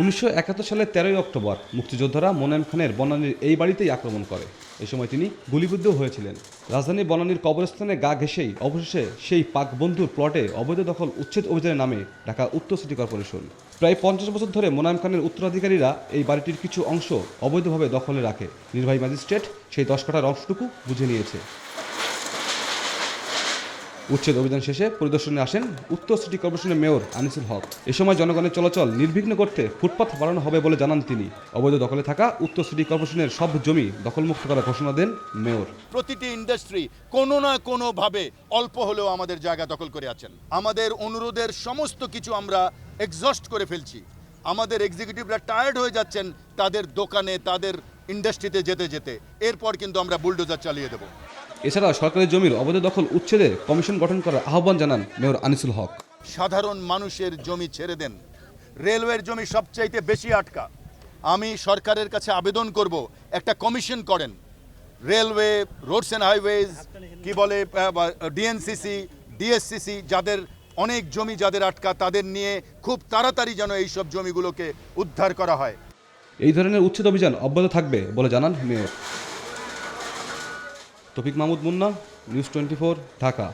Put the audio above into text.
উনিশশো একাত্তর সালের তেরোই অক্টোবর মুক্তিযোদ্ধারা মোনায়েম খানের বনানীর এই বাড়িতেই আক্রমণ করে। এ সময় তিনি গুলিবিদ্ধ হয়েছিলেন। রাজধানী বনানীর কবরস্থানে গা ঘেঁষেই অবশেষে সেই পাক বন্ধুর প্লটে অবৈধ দখল উচ্ছেদ অভিযানের নামে ঢাকা উত্তর সিটি কর্পোরেশন। প্রায় পঞ্চাশ বছর ধরে মোনায়েম খানের উত্তরাধিকারীরা এই বাড়িটির কিছু অংশ অবৈধভাবে দখলে রাখে। নির্বাহী ম্যাজিস্ট্রেট সেই দশ কাঠার অংশটুকু বুঝে নিয়েছে। উচ্ছেদ অভিযান শেষে পরিদর্শনে আসেন উত্তর সিটি কর্পোরেশনের মেয়র আনিসুল হক। এ সময় জনগণের চলাচল নির্বিঘ্ন করতে ফুটপাথ বাড়ানো হবে বলে জানান তিনি। অবৈধ দখলে থাকা উত্তর সিটি কর্পোরেশনের সব জমি দখলমুক্ত করার ঘোষণা দেন মেয়র। প্রতিটি ইন্ডাস্ট্রি কোনো না কোনোভাবে অল্প হলেও আমাদের জায়গা দখল করে আছেন। আমাদের অনুরোধের সমস্ত কিছু আমরা এক্সস্ট করে ফেলছি। আমাদের এক্সিকিউটিভরা টায়ার্ড হয়ে যাচ্ছেন তাদের দোকানে, তাদের ইন্ডাস্ট্রিতে যেতে যেতে। এরপর কিন্তু আমরা বুলডোজার চালিয়ে দেবো। এছাড়া সরকারি জমির অবৈধ দখল উচ্ছেদে কমিশন গঠন করার আহ্বান জানান মেয়র আনিসুল হক। সাধারণ মানুষের জমি ছেড়ে দেন। রেলওয়ের জমি সবচাইতে বেশি আটকা। আমি সরকারের কাছে আবেদন করব একটা কমিশন করেন। রেলওয়ে রোডস অ্যান্ড হাইওয়েজ কি বলে ডিএনসিসি ডিএসসিসি যাদের অনেক জমি যাদের আটকা তাদের নিয়ে খুব তাড়াতাড়ি যেন এইসব জমিগুলোকে উদ্ধার করা হয়। এই ধরনের উচ্ছেদ অভিযান অব্যাহত থাকবে বলে জানান mayor. Tawfiq Mahmud Munna news twenty Dhaka.